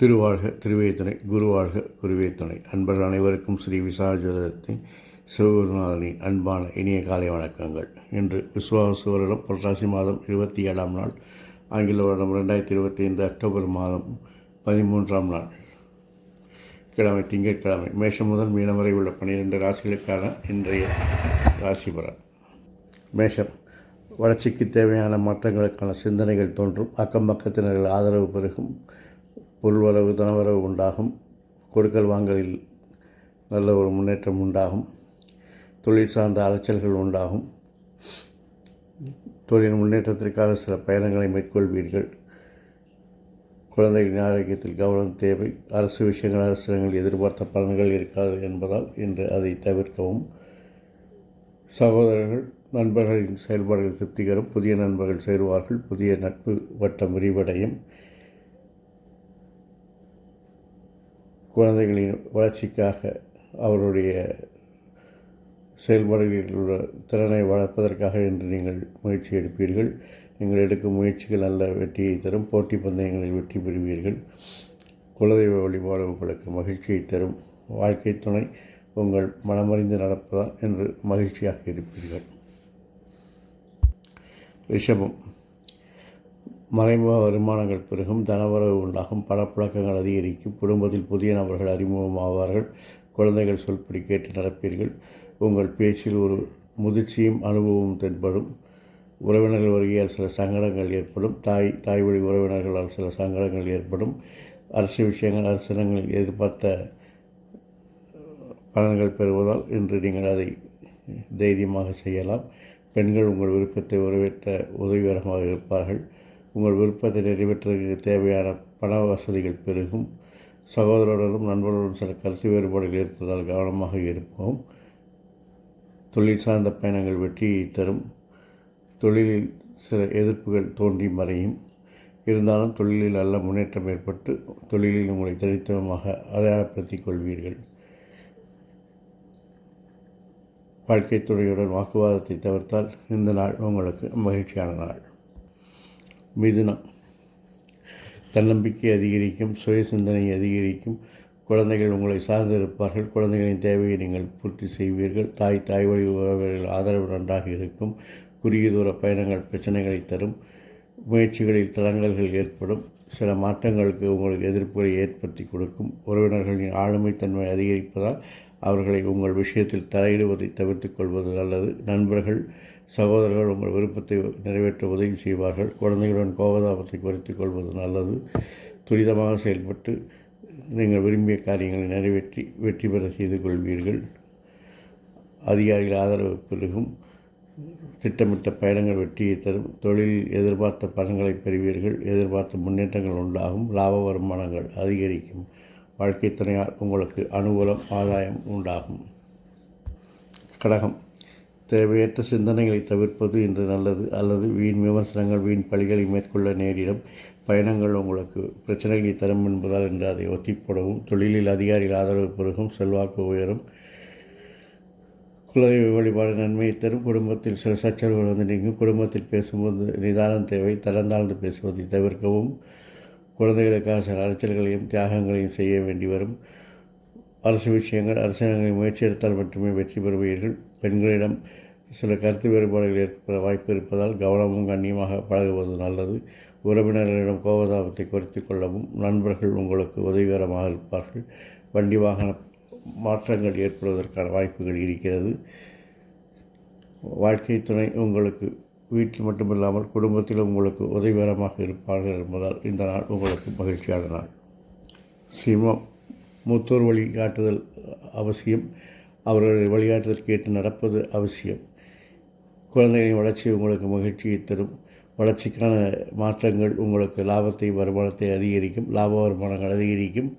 திருவாழ்க திருவேத்தனை குருவாழ்க குருவேத்தனை அன்பர்கள் அனைவருக்கும் ஸ்ரீ விசாஜோதரத்தின் சிவகுருநாதனின் அன்பான இனிய காலை வணக்கங்கள். இன்று விஸ்வாச வருடம் புரட்டாசி மாதம் இருபத்தி ஏழாம் நாள் ஆங்கில வருடம் ரெண்டாயிரத்தி இருபத்தி ஐந்து அக்டோபர் மாதம் பதிமூன்றாம் நாள். கிழமை திங்கட்கிழமை மேஷம் முதல் மீனம் வரை உள்ள பன்னிரெண்டு ராசிகளுக்கான இன்றைய ராசி பலன். மேஷம் வளர்ச்சிக்கு தேவையான மாற்றங்களுக்கான சிந்தனைகள் தோன்றும். அக்கம் பக்கத்தினர்கள் ஆதரவு பெருகும். பொருள்வரவு தனவரவு உண்டாகும். கொடுக்கல் வாங்கலில் நல்ல ஒரு முன்னேற்றம் உண்டாகும். தொழில் சார்ந்த அலைச்சல்கள் உண்டாகும். தொழில் முன்னேற்றத்திற்காக சில பயணங்களை மேற்கொள்வீர்கள். குழந்தைகளின் ஆரோக்கியத்தில் கவனம் தேவை. அரசு விஷயங்கள் அரசிடங்கள் எதிர்பார்த்த பலன்கள் இருக்காது என்பதால் இன்று அதை தவிர்க்கவும். சகோதரர்கள் நண்பர்களின் செயல்பாடுகள் திருப்திகரம். புதிய நண்பர்கள் சேருவார்கள். புதிய நட்பு வட்டம் விரிவடையும். குழந்தைகளின் வளர்ச்சிக்காக அவருடைய செயல்பாடுகளில் உள்ள திறனை வளர்ப்பதற்காக என்று நீங்கள் முயற்சி எடுப்பீர்கள். நீங்கள் எடுக்கும் முயற்சிகள் நல்ல வெற்றியை தரும். போட்டி பந்தயங்களில் வெற்றி பெறுவீர்கள். குலதெய்வ வழிபாடு உங்களுக்கு மகிழ்ச்சியை தரும். வாழ்க்கை துணை உங்கள் மனமறிந்து நடப்பதா என்று மகிழ்ச்சியாக இருப்பீர்கள். ரிஷபம். மறைமுக வருமானங்கள் பெருகும் தனவரவு உண்டாகும் பணப்புழக்கங்கள் அதிகரிக்கும் குடும்பத்தில் புதிய நபர்கள் அறிமுகமாவார்கள் குழந்தைகள் சொல்படி கேட்டு நடப்பீர்கள் உங்கள் பேச்சில் ஒரு முதிர்ச்சியும் அனுபவமும் தென்படும் உறவினர்கள் வருகையால் சில சங்கடங்கள் ஏற்படும் தாய் தாய் வழி உறவினர்களால் சில சங்கடங்கள் ஏற்படும் அரசு விஷயங்கள் அரசிடங்களில் எதிர்பார்த்த பலன்கள் பெறுவதால் இன்று நீங்கள் அதை தைரியமாக செய்யலாம். பெண்கள் உங்கள் விருப்பத்தை உறவேற்ற உதவிகரமாக இருப்பார்கள். உங்கள் விருப்பத்தை நிறைவேற்றுவதற்கு தேவையான பண வசதிகள் பெருகும். சகோதரருடனும் நண்பர்களுடன் சில கருத்து வேறுபாடுகள் இருப்பதால் கவனமாக இருப்போம். தொழில் சார்ந்த பயணங்கள் வெற்றியை தரும். தொழிலில் சில எதிர்ப்புகள் தோன்றி மறையும். இருந்தாலும் தொழிலில் நல்ல முன்னேற்றம் ஏற்பட்டு தொழிலில் உங்களை தனித்துவமாக அடையாளப்படுத்திக் கொள்வீர்கள். வாழ்க்கை துறையுடன் வாக்குவாதத்தை தவிர்த்தால் இந்த நாள் உங்களுக்கு மகிழ்ச்சியான நாள். மிதுனம். தன்னம்பிக்கை அதிகரிக்கும் சுய சிந்தனை அதிகரிக்கும். குழந்தைகள் உங்களை சார்ந்திருப்பார்கள். குழந்தைகளின் தேவையை நீங்கள் பூர்த்தி செய்வீர்கள். தாய் தாய் வழி உறவுகள் ஆதரவு நன்றாக இருக்கும். குறுகிய தூர பயணங்கள் பிரச்சனைகளை தரும். முயற்சிகளில் தளங்கல்கள் ஏற்படும். சில மாற்றங்களுக்கு உங்களுக்கு எதிர்ப்புகளை ஏற்படுத்தி கொடுக்கும். உறவினர்களின் ஆளுமைத்தன்மை அதிகரிப்பதால் அவர்களை உங்கள் விஷயத்தில் தலையிடுவதை தவிர்த்து கொள்வது நல்லது. நண்பர்கள் சகோதரர்கள் உங்கள் விருப்பத்தை நிறைவேற்ற உதவி செய்வார்கள். குழந்தைகளுடன் கோபதாபத்தை குறைத்து கொள்வது நல்லது. துரிதமாக செயல்பட்டு நீங்கள் விரும்பிய காரியங்களை நிறைவேற்றி வெற்றி பெற செய்து கொள்வீர்கள். அதிகாரிகள் ஆதரவு பெருகும். திட்டமிட்ட பயணங்கள் வெற்றியை தரும். தொழிலில் எதிர்பார்த்த பலன்களை பெறுவீர்கள். எதிர்பார்த்த முன்னேற்றங்கள் உண்டாகும். லாப வருமானங்கள் அதிகரிக்கும். வாழ்க்கை துணையால் உங்களுக்கு அனுகூலம் ஆதாயம் உண்டாகும். கடகம். தேவையற்ற சிந்தனைகளை தவிர்ப்பது இன்று நல்லது. அல்லது வீண் விமர்சனங்கள் வீண் பழிகளை மேற்கொள்ள நேரிடும். பயணங்கள் உங்களுக்கு பிரச்சனைகளை தரும் என்பதால் என்று அதை ஒத்திப்போடவும். தொழிலில் அதிகாரிகள் ஆதரவு பெருகும். செல்வாக்கு உயரும். குலதெய்வ வழிபாடு நன்மையை தரும். குடும்பத்தில் சில சச்சரவுகள் வந்து நீங்கும். குடும்பத்தில் பேசும்போது நிதானம் தேவை. தளர்ந்தாழ்ந்து பேசுவதை தவிர்க்கவும். குழந்தைகளுக்காக சில அலைச்சல்களையும் தியாகங்களையும் செய்ய வேண்டி வரும். அரசு விஷயங்கள் அரசாங்கங்களை முயற்சி எடுத்தால் மட்டுமே வெற்றி பெறுவீர்கள். பெண்களிடம் சில கருத்து வேறுபாடுகள் ஏற்பட வாய்ப்பு இருப்பதால் கவனமும் கண்ணியமாக பழகுவது நல்லது. உறவினர்களிடம் கோபதாபத்தை குறைத்து கொள்ளவும் நண்பர்கள் உங்களுக்கு உதவிகரமாக இருப்பார்கள். வண்டி வாகன மாற்றங்கள் ஏற்படுவதற்கான வாய்ப்புகள் இருக்கிறது. வாழ்க்கை துணை உங்களுக்கு வீட்டில் மட்டுமில்லாமல் குடும்பத்திலும் உங்களுக்கு உதவிகரமாக இருப்பார்கள் என்பதால் இந்த நாள் உங்களுக்கு மகிழ்ச்சியான நாள். சிம்மம் மூத்தோர் வழிகாட்டுதல் அவசியம். அவர்கள் வழிகாட்டுதல் கேட்டு நடப்பது அவசியம். குழந்தைகளின் வளர்ச்சி உங்களுக்கு மகிழ்ச்சியை தரும். வளர்ச்சிக்கான மாற்றங்கள் உங்களுக்கு லாபத்தை வருமானத்தை அதிகரிக்கும். லாப வருமானங்கள் அதிகரிக்கும்.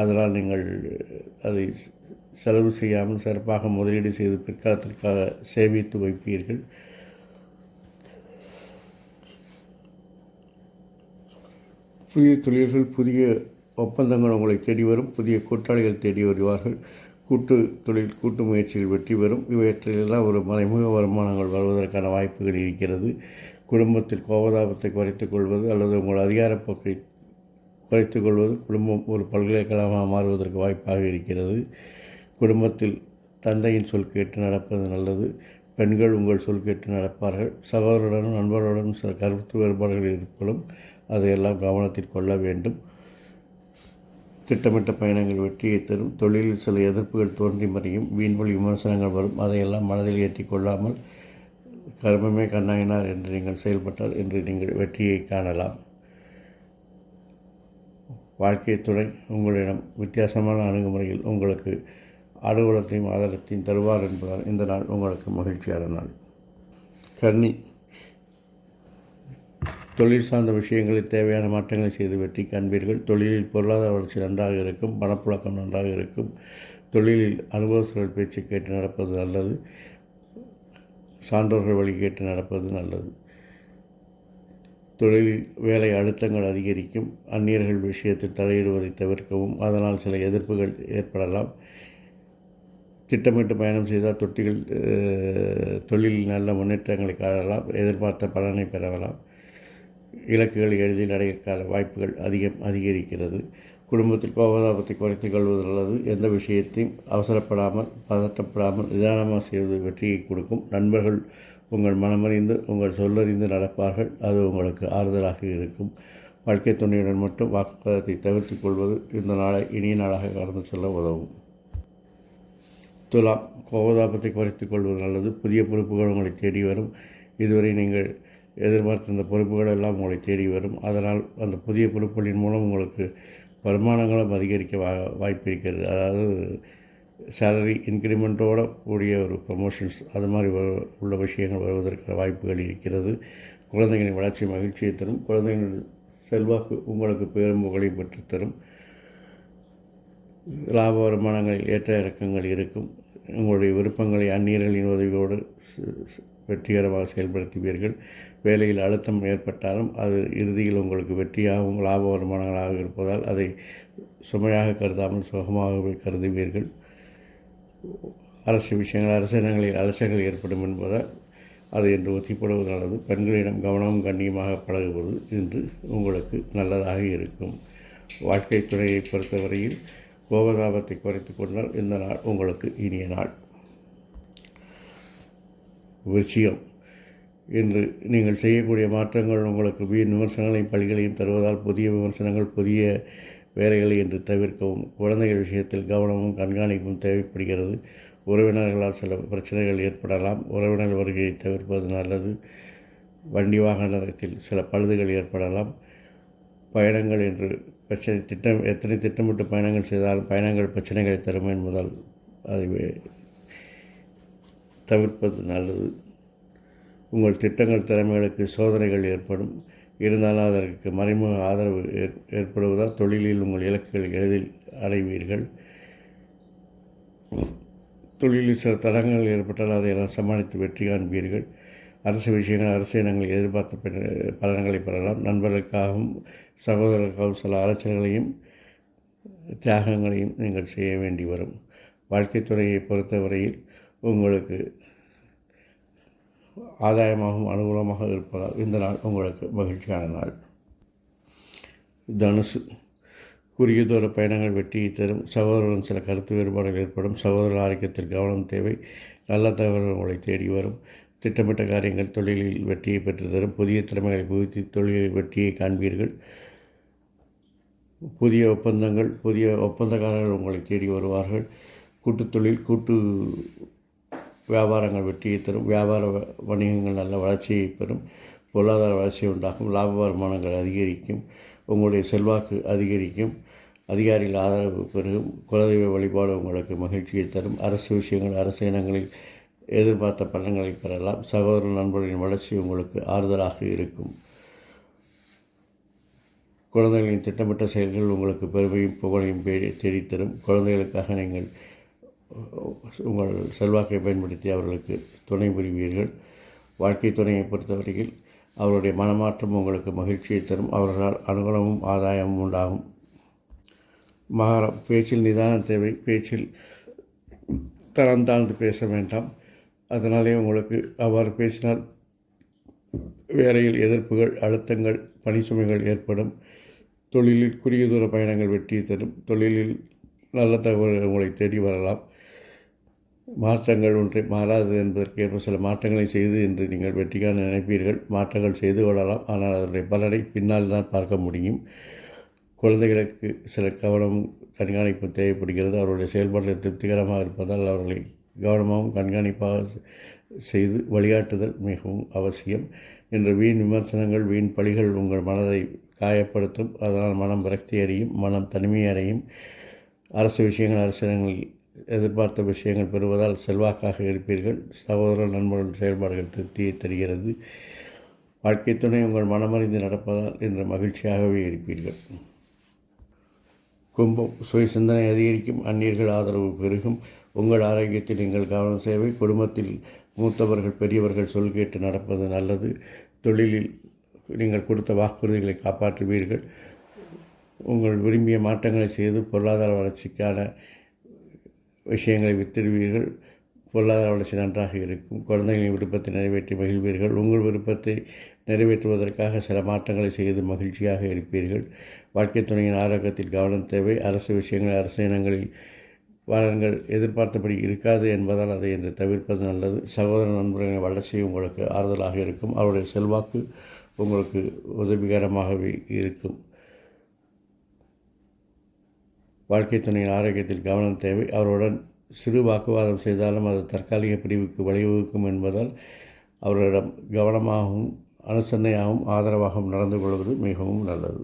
அதனால் நீங்கள் அதை செலவு செய்யாமல் சிறப்பாக முதலீடு செய்து பிற்காலத்திற்காக சேமித்து வைப்பீர்கள். புதிய தொழில்கள் புதிய ஒப்பந்தங்கள் உங்களை தேடி வரும் புதிய கூட்டாளிகள் தேடி வருவார்கள். கூட்டு தொழில் கூட்டு முயற்சிகள் வெற்றி பெறும். இவற்றிலெல்லாம் ஒரு மறைமுக வருமானங்கள் வருவதற்கான வாய்ப்புகள் இருக்கிறது. குடும்பத்தில் கோபதாபத்தை குறைத்துக் கொள்வது அல்லது உங்கள் அதிகாரப்போக்கை குறைத்துக் கொள்வது குடும்பம் ஒரு பல்கலைக்கழகமாக மாறுவதற்கு வாய்ப்பாக இருக்கிறது. குடும்பத்தில் தந்தையின் சொல் கேட்டு நடப்பது நல்லது. பெண்கள் உங்கள் சொல் கேட்டு நடப்பார்கள். சகோதரருடனும் நண்பர்களுடன் சில கருத்து வேறுபாடுகள் ஏற்படும். அதையெல்லாம் கவனத்தில் கொள்ள வேண்டும். திட்டமிட்ட பயணங்கள் வெற்றியை தரும். தொழிலில் சில எதிர்ப்புகள் தோன்றி மறையும். வீண்வழி விமர்சனங்கள் வரும். அதையெல்லாம் மனதில் ஏற்றி கொள்ளாமல் கர்மமே கண்ணாயினார் என்று நீங்கள் செயல்பட்டால் என்று நீங்கள் வெற்றியை காணலாம். வாழ்க்கை துணை உங்களிடம் வித்தியாசமான அணுகுமுறையில் உங்களுக்கு அலுவலத்தையும் ஆதாரத்தையும் தருவார் என்பதால் இந்த நாள் உங்களுக்கு மகிழ்ச்சியான நாள். கன்னி தொழில் சார்ந்த விஷயங்களில் தேவையான மாற்றங்களை செய்து வெற்றி காண்பீர்கள். தொழிலில் பொருளாதார வளர்ச்சி நன்றாக இருக்கும் பணப்புழக்கம் நன்றாக இருக்கும். தொழிலில் அனுபவஸ்தர்கள் பேச்சு கேட்டு நடப்பது நல்லது. சான்றோர்கள் வழி கேட்டு நடப்பது நல்லது. தொழிலில் வேலை அழுத்தங்கள் அதிகரிக்கும். அந்நியர்கள் விஷயத்தில் தலையிடுவதை தவிர்க்கவும் அதனால் சில எதிர்ப்புகள் ஏற்படலாம். திட்டமிட்டு பயணம் செய்தால் தொட்டிகள் தொழிலில் நல்ல முன்னேற்றங்களை காணலாம். எதிர்பார்த்த பலனை பெறலாம். இலக்குகள் எழுதி அடையக்கால வாய்ப்புகள் அதிகம் அதிகரிக்கிறது. குடும்பத்தில் கோபதாபத்தை குறைத்துக் கொள்வது நல்லது. எந்த விஷயத்தையும் அவசரப்படாமல் பதட்டப்படாமல் நிதானமாக செய்வது வெற்றியை கொடுக்கும். நண்பர்கள் உங்கள் மனமறிந்து உங்கள் சொல்லறிந்து நடப்பார்கள். அது உங்களுக்கு ஆறுதலாக இருக்கும். வாழ்க்கை துணையுடன் மட்டும் வாக்குவாதத்தை தவிர்த்துக் கொள்வது இந்த நாளை இனிய நாளாக கடந்து செல்ல உதவும். துலாம் கோபதாபத்தை குறைத்துக் கொள்வது நல்லது. புதிய பொறுப்புகள் உங்களை தேடி வரும். இதுவரை நீங்கள் எதிர்பார்த்த அந்த பொறுப்புகள் எல்லாம் உங்களை தேடி வரும். அதனால் அந்த புதிய பொறுப்புகளின் மூலம் உங்களுக்கு வருமானங்களும் அதிகரிக்க வா வாய்ப்பு இருக்கிறது. அதாவது சேலரி இன்க்ரிமெண்ட்டோட கூடிய ஒரு ப்ரமோஷன்ஸ் அது மாதிரி வ- உள்ள விஷயங்கள் வருவதற்கான வாய்ப்புகள் இருக்கிறது. குழந்தைகளின் வளர்ச்சி மகிழ்ச்சியை தரும். குழந்தைகளின் செல்வாக்கு உங்களுக்கு பெரும் புகழை பெற்றுத்தரும். லாப வருமானங்களில் ஏற்ற இறக்கங்கள் இருக்கும். உங்களுடைய விருப்பங்களை அந்நியர்களின் உதவியோடு வெற்றிகரமாக செயல்படுத்துவீர்கள். வேலையில் அழுத்தம் ஏற்பட்டாலும் அது இறுதியில் உங்களுக்கு வெற்றியாகவும் லாப வருமானங்களாக இருப்பதால் அதை சுமையாக கருதாமல் சுகமாகவே கருதுவீர்கள். அரசு விஷயங்கள் அரசினங்களில் அலசல்கள் ஏற்படும் என்பதால் அதை என்று ஒத்திப்படுவது நல்லது. பெண்களிடம் கவனமும் கண்ணியமாக பழகுவது இன்று உங்களுக்கு நல்லதாக இருக்கும். வாழ்க்கை துறையை பொறுத்தவரையில் கோபதாபத்தை குறைத்து கொண்டால் இந்த நாள் உங்களுக்கு இனிய நாள். விஷயம் என்று நீங்கள் செய்யக்கூடிய மாற்றங்கள் உங்களுக்கு வீண் விமர்சனங்களையும் பள்ளிகளையும் தருவதால் புதிய விமர்சனங்கள் புதிய வேலைகளை என்று தவிர்க்கவும். குழந்தைகள் விஷயத்தில் கவனமும் கண்காணிப்பும் தேவைப்படுகிறது. உறவினர்களால் சில பிரச்சனைகள் ஏற்படலாம். உறவினர் வருகையை தவிர்ப்பது நல்லது. வண்டி வாகனத்தில் சில பழுதுகள் ஏற்படலாம். பயணங்கள் என்று பிரச்சனை திட்டம் எத்தனை திட்டமிட்டு பயணங்கள் செய்தாலும் பயணங்கள் பிரச்சனைகளை தரும் என்பதால் அதை தவிர்ப்பது நல்லது. உங்கள் திட்டங்கள் திறமைகளுக்கு சோதனைகள் ஏற்படும். இருந்தாலும் அதற்கு மறைமுக ஆதரவு ஏற் ஏற்படுவதால் தொழிலில் உங்கள் இலக்குகள் எளிதில் அடைவீர்கள். தொழிலில் சில தடங்கள் ஏற்பட்டால் அதையெல்லாம் சமாளித்து வெற்றி காண்பீர்கள். அரசு விஷயங்கள் அரசு இனங்கள் எதிர்பார்த்த பலன்களை பெறலாம். நண்பர்களுக்காகவும் சகோதரர்களுக்காகவும் சில அலைச்சல்களையும் தியாகங்களையும் நீங்கள் செய்ய வேண்டி வரும். வாழ்க்கைத்துறையை பொறுத்தவரையில் உங்களுக்கு ஆதாயமாகவும் அனுகூலமாக இருப்பதால் இந்த நாள் உங்களுக்கு மகிழ்ச்சியான நாள். தனுசு குறுகிய தூர பயணங்கள் வெற்றியை தரும். சகோதரன் சில கருத்து வேறுபாடுகள் ஏற்படும். சகோதர ஆரோக்கியத்தில் கவனம் தேவை. நல்ல தகவல்கள் உங்களை தேடி வரும். திட்டமிட்ட காரியங்கள் தொழிலில் வெற்றியை பெற்று தரும். புதிய திறமைகளை புகுத்தி தொழிலில் வெற்றியை காண்பீர்கள். புதிய ஒப்பந்தங்கள் புதிய ஒப்பந்தக்காரர்கள் உங்களை தேடி வருவார்கள். கூட்டுத்தொழில் கூட்டு வியாபாரங்கள் வெற்றியை தரும். வியாபார வ- வணிகங்கள் நல்ல வளர்ச்சியை பெறும். பொருளாதார வளர்ச்சி உண்டாகும். லாப வருமானங்கள் அதிகரிக்கும். உங்களுடைய செல்வாக்கு அதிகரிக்கும். அதிகாரிகள் ஆதரவு பெருகும். குலதெய்வ வழிபாடு உங்களுக்கு மகிழ்ச்சியை தரும். அரசு விஷயங்கள் அரசு இனங்களில் எதிர்பார்த்த பலன்களை பெறலாம். சகோதர நண்பர்களின் வளர்ச்சி உங்களுக்கு ஆறுதலாக இருக்கும். குழந்தைகளின் திட்டமிட்ட செயல்கள் உங்களுக்கு பெருமையும் புகழையும் தேடித்தரும் குழந்தைகளுக்காக நீங்கள் உங்கள் செல்வாக்கை பயன்படுத்தி அவர்களுக்கு துணை புரிவீர்கள். வாழ்க்கை துணையை பொறுத்தவரையில் அவருடைய மனமாற்றம் உங்களுக்கு மகிழ்ச்சியை தரும். அவர்களால் அனுகூலமும் ஆதாயமும் உண்டாகும். மகாரம் பேச்சில் நிதானம் தேவை. பேச்சில் தரம் தாழ்ந்து பேச வேண்டாம். அதனாலே உங்களுக்கு அவ்வாறு பேசினால் வேலையில் எதிர்ப்புகள் அழுத்தங்கள் பணி சுமைகள் ஏற்படும். தொழிலில் குறுகிய தூர பயணங்கள் வெற்றி தரும். தொழிலில் நல்ல தகவல்கள் உங்களை தேடி வரலாம். மாற்றங்கள் ஒன்றை மாறாது என்பதற்கேற்ப சில மாற்றங்களை செய்து என்று நீங்கள் வெற்றிக்கான நினைப்பீர்கள். மாற்றங்கள் செய்து கொள்ளலாம். ஆனால் அதனுடைய பலனை பின்னால் தான் பார்க்க முடியும். குழந்தைகளுக்கு சில கவனம் கண்காணிப்பு தேவைப்படுகிறது. அவருடைய செயல்பாடுகள் திருப்திகரமாக இருப்பதால் அவர்களை கவனமாகவும் கண்காணிப்பாக செய்து வழிகாட்டுதல் மிகவும் அவசியம். என்று வீண் விமர்சனங்கள் வீண் பழிகள் உங்கள் மனதை காயப்படுத்தும். அதனால் மனம் விரக்தி அடையும் மனம் தனிமை அடையும் அரசு விஷயங்கள் அரசியலங்களில் எதிர்பார்த்த விஷயங்கள் பெறுவதால் செல்வாக்காக இருப்பீர்கள். சகோதர நண்பர்கள் செயல்பாடுகள் திருப்தியை தருகிறது. வாழ்க்கை துணை உங்கள் மனமறிந்து நடப்பதால் என்ற மகிழ்ச்சியாகவே இருப்பீர்கள். கும்பம் சுய சிந்தனை அதிகரிக்கும் அந்நியர்கள் ஆதரவு பெருகும். உங்கள் ஆரோக்கியத்தில் நீங்கள் கவனம் சேவை குடும்பத்தில் மூத்தவர்கள் பெரியவர்கள் சொல் கேட்டு நடப்பது நல்லது. தொழிலில் நீங்கள் கொடுத்த வாக்குறுதிகளை காப்பாற்றுவீர்கள். உங்கள் விரும்பிய மாற்றங்களை செய்து பொருளாதார வளர்ச்சிக்கான விஷயங்களை வித்திடுவீர்கள். பொருளாதார வளர்ச்சி நன்றாக இருக்கும். குழந்தைகளின் விருப்பத்தை நிறைவேற்றி மகிழ்வீர்கள். உங்கள் விருப்பத்தை நிறைவேற்றுவதற்காக சில மாற்றங்களை செய்து மகிழ்ச்சியாக இருப்பீர்கள். வாழ்க்கை துணையின் ஆரோக்கியத்தில் கவனம் தேவை. அரசு விஷயங்கள் அரசு இனங்களில் வளங்கள் எதிர்பார்த்தபடி இருக்காது என்பதால் அதை என்று தவிர்ப்பது நல்லது. சகோதர நண்பர்களின் வளர்ச்சி உங்களுக்கு ஆறுதலாக இருக்கும். அவருடைய செல்வாக்கு உங்களுக்கு உதவிகரமாகவே இருக்கும். வாழ்க்கை துணையின் ஆரோக்கியத்தில் கவனம் தேவை. அவருடன் சிறு வாக்குவாதம் செய்தாலும் அது தற்காலிக பிரிவுக்கு வழிவகுக்கும் என்பதால் அவர்களிடம் கவனமாகவும் அனுசரணையாகவும் ஆதரவாகவும் நடந்து கொள்வது மிகவும் நல்லது.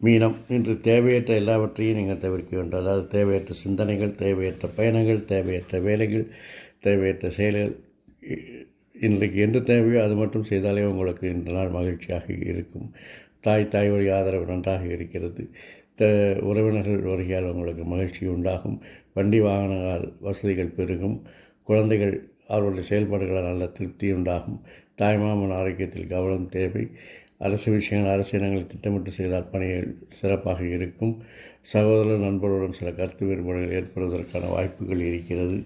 மீனம் இன்று தேவையற்ற எல்லாவற்றையும் நீங்கள் தவிர்க்க வேண்டும். அதாவது தேவையற்ற சிந்தனைகள் தேவையற்ற பயணங்கள் தேவையற்ற வேலைகள் தேவையற்ற செயல்கள் இன்றைக்கு எந்த தேவையோ அது மட்டும் செய்தாலே உங்களுக்கு இந்த நாள் மகிழ்ச்சியாக இருக்கும். தாய் தாய் வழி ஆதரவு நன்றாக இருக்கிறது. த உறவினர்கள் வருகையால் உங்களுக்கு மகிழ்ச்சி உண்டாகும். வண்டி வாகனங்கள் வசதிகள் பெருகும். குழந்தைகள் அவர்களுடைய செயல்பாடுகளால் நல்ல திருப்தி உண்டாகும். தாய்மாமன் ஆரோக்கியத்தில் கவனம் தேவை. அரசு விஷயங்கள் அரசு இனங்களை திட்டமிட்டு செய்தால் பணிகள் சிறப்பாக இருக்கும். சகோதர நண்பர்களுடன் சில கருத்து வேறுபாடுகள் ஏற்படுவதற்கான வாய்ப்புகள் இருக்கிறது.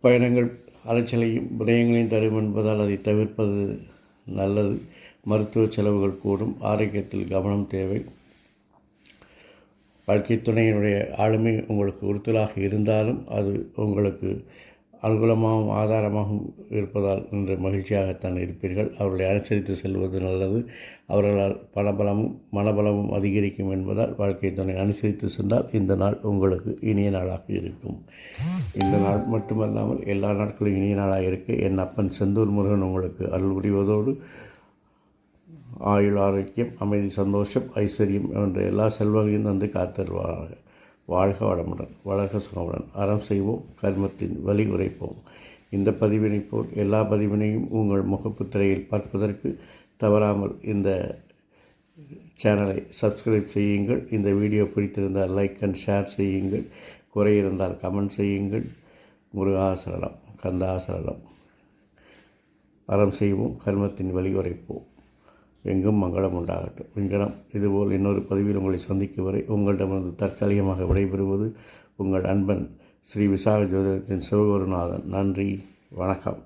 பயணங்கள் அலைச்சலையும் விடயங்களையும் தரும் என்பதால் அதை தவிர்ப்பது நல்லது. மருத்துவ செலவுகள் கூடும். ஆரோக்கியத்தில் கவனம் தேவை. வாழ்க்கை துணையினுடைய ஆளுமை உங்களுக்கு உறுத்தலாக இருந்தாலும் அது உங்களுக்கு அனுகூலமாகவும் ஆதாரமாகவும் இருப்பதால் இன்று மகிழ்ச்சியாகத்தான் இருப்பீர்கள். அவர்களை அனுசரித்து செல்வது நல்லது. அவர்களால் பணபலமும் மனபலமும் அதிகரிக்கும் என்பதால் வாழ்க்கை துணை அனுசரித்து சென்றால் இந்த நாள் உங்களுக்கு இனிய நாளாக இருக்கும். இந்த நாள் மட்டுமல்லாமல் எல்லா நாட்களும் இனிய நாளாக இருக்க என் அப்பன் செந்தூர் முருகன் உங்களுக்கு அருள் புரிவதோடு ஆயுள் ஆரோக்கியம் அமைதி சந்தோஷம் ஐஸ்வர்யம் என்ற எல்லா செல்வங்களையும் தந்து காத்தருவார்கள் வாழ்க வளமுடன் வளர்க சுகமுடன் அறம் செய்வோம் கர்மத்தின் வலி உரைப்போம். இந்த பதிவினை போல் எல்லா பதிவினையும் உங்கள் முகப்புத்திரையில் பார்ப்பதற்கு தவறாமல் இந்த சேனலை சப்ஸ்கிரைப் செய்யுங்கள். இந்த வீடியோ பிடித்திருந்தால் லைக் அண்ட் ஷேர் செய்யுங்கள். குறை இருந்தால் கமெண்ட் செய்யுங்கள். முருகாசரணம் கந்தாசரணம் அறம் செய்வோம் கர்மத்தின் வழி உரைப்போம். எங்கும் மங்களம் உண்டாகட்டும். விங்கடம் இதுபோல் இன்னொரு பதிவில் உங்களை சந்திக்கும் வரை உங்களிடமிருந்து தற்காலிகமாக விடைபெறுவது உங்கள் அன்பன் ஸ்ரீ விசாக ஜோதிடத்தின் சிவகுருநாதன். நன்றி வணக்கம்.